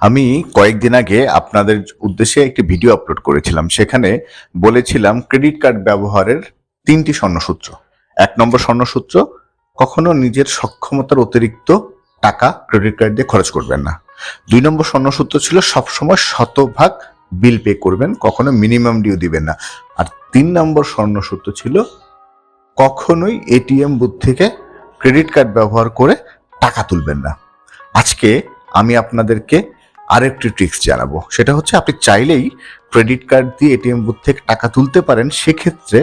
আমি কয়েকদিন আগে আপনাদের উদ্দেশ্যে একটি ভিডিও আপলোড করেছিলাম। সেখানে বলেছিলাম ক্রেডিট কার্ড ব্যবহারের তিনটি স্বর্ণসূত্র। এক নম্বর স্বর্ণসূত্র, কখনো নিজের সক্ষমতার অতিরিক্ত টাকা ক্রেডিট কার্ড দিয়ে খরচ করবেন না। দুই নম্বর স্বর্ণসূত্র ছিল, সবসময় শতভাগ বিল পে করবেন, কখনো মিনিমাম ডিউ দিবেন না। আর তিন নম্বর স্বর্ণসূত্র ছিল, কখনোই এটিএম বুথ থেকে ক্রেডিট কার্ড ব্যবহার করে টাকা তুলবেন না। আজকে আমি আপনাদেরকে আরেকটি ট্রিক্স জানাব। সেটা হচ্ছে আপনি চাইলেই ক্রেডিট কার্ড দিয়ে এটিএম বুথ থেকে টাকা তুলতে পারেন। সেক্ষেত্রে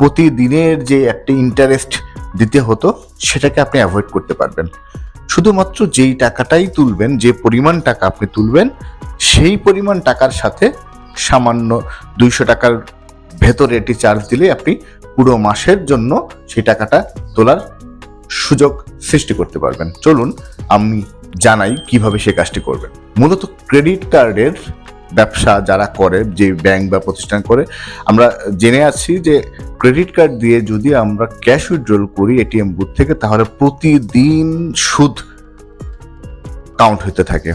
প্রতিদিনের যে একটা ইন্টারেস্ট দিতে হতো, সেটাকে আপনি অ্যাভয়েড করতে পারবেন। শুধুমাত্র যেই টাকাটাই তুলবেন, যে পরিমাণ টাকা আপনি তুলবেন, সেই পরিমাণ টাকার সাথে সামান্য দুইশো টাকার ভেতরে এটি চার্জ দিলে আপনি পুরো মাসের জন্য সেই টাকাটা তোলার সুযোগ সৃষ্টি করতে পারবেন। চলুন, আমি জানাই কীভাবে সে কাজটি করবেন মূলত ক্রেডিট কার্ডের ব্যবসা যারা করে, যে ব্যাংক বা প্রতিষ্ঠান করে, আমরা জেনে আছি যে ক্রেডিট কার্ড দিয়ে যদি আমরা ক্যাশ উইথড্রল করি এটিএম বুথ থেকে, তাহলে প্রতিদিন সুদ কাউন্ট হতে থাকে।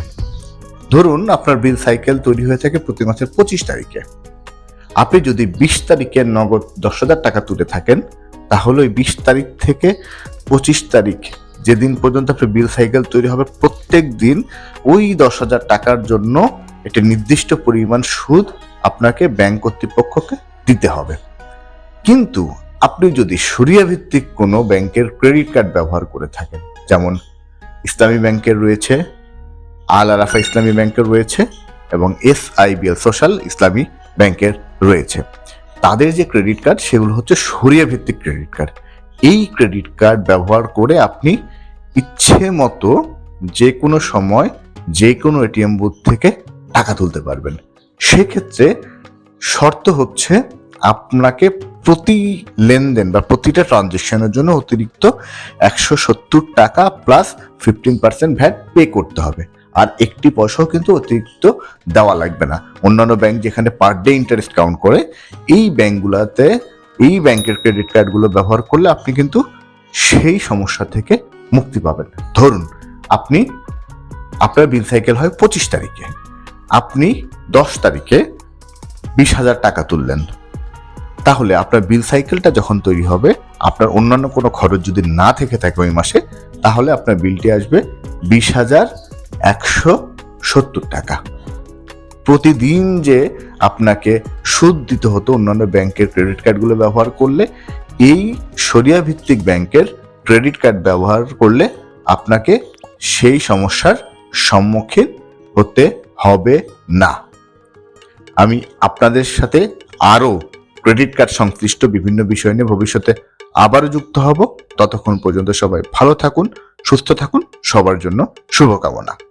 ধরুন আপনার বিল সাইকেল তৈরি হয়ে থাকে প্রতি মাসের পঁচিশ তারিখে। আপনি যদি বিশ তারিখে নগদ দশ হাজার টাকা তুলে থাকেন, তাহলে ওই বিশ তারিখ থেকে পঁচিশ তারিখ যেদিন পর্যন্ত আপনার বিল সাইকেল তৈরি হবে প্রত্যেক দিন, ওই দশ হাজার টাকার জন্য একটি নির্দিষ্ট পরিমাণ সুদ আপনাকে ব্যাংক কর্তৃপক্ষকে দিতে হবে। কিন্তু আপনি যদি সরিয়া ভিত্তিক কোনো ব্যাংকের ক্রেডিট কার্ড ব্যবহার করে থাকেন, যেমন ইসলামী ব্যাংকের রয়েছে, আল আরাফা ইসলামী ব্যাংকের রয়েছে এবং এস আইবিএল সোশ্যাল ইসলামী ব্যাংকের রয়েছে। তাদের যে ক্রেডিট কার্ড, সেগুলো হচ্ছে সরিয়া ভিত্তিক ক্রেডিট কার্ড। এই ক্রেডিট কার্ড ব্যবহার করে আপনি ইচ্ছে মতো যে কোনো সময় যে কোনো এটিএম বুথ থেকে টাকা তুলতে পারবেন। সেক্ষেত্রে শর্ত হচ্ছে আপনাকে প্রতি লেনদেন বা প্রতিটা ট্রানজেকশনের জন্য অতিরিক্ত একশো সত্তর টাকা plus fifteen percent VAT pay করতে হবে। আর একটি পয়সাও কিন্তু অতিরিক্ত দেওয়া লাগবে না। অন্যান্য ব্যাংক যেখানে পার ডে ইন্টারেস্ট কাউন্ট করে, এই ব্যাংকগুলোতে, এই ব্যাংকের ক্রেডিট কার্ডগুলো ব্যবহার করলে আপনি কিন্তু সেই সমস্যা থেকে মুক্তি পাবেন। ধরুন, আপনি, আপনার বিল সাইকেল হয় পঁচিশ তারিখে। আপনি দশ তারিখে বিশ হাজার টাকা তুললেন। তাহলে আপনার বিল সাইকেলটা যখন তৈরি হবে, আপনার অন্যান্য কোনো খরচ যদি না থেকে থাকে ওই মাসে, তাহলে আপনার বিলটি আসবে বিশ হাজার একশো সত্তর টাকা। প্রতিদিন যে আপনাকে সুদ দিতে হতো অন্যান্য ব্যাংকের ক্রেডিট কার্ডগুলো ব্যবহার করলে, এই সরিয়া ভিত্তিক ব্যাংকের ক্রেডিট কার্ড ব্যবহার করলে আপনাকে সেই সমস্যার সম্মুখীন হতে হবে না। আমি আপনাদের সাথে আরও ক্রেডিট কার্ড সংশ্লিষ্ট বিভিন্ন বিষয় নিয়ে ভবিষ্যতে আবারও যুক্ত হব। ততক্ষণ পর্যন্ত সবাই ভালো থাকুন, সুস্থ থাকুন। সবার জন্য শুভকামনা।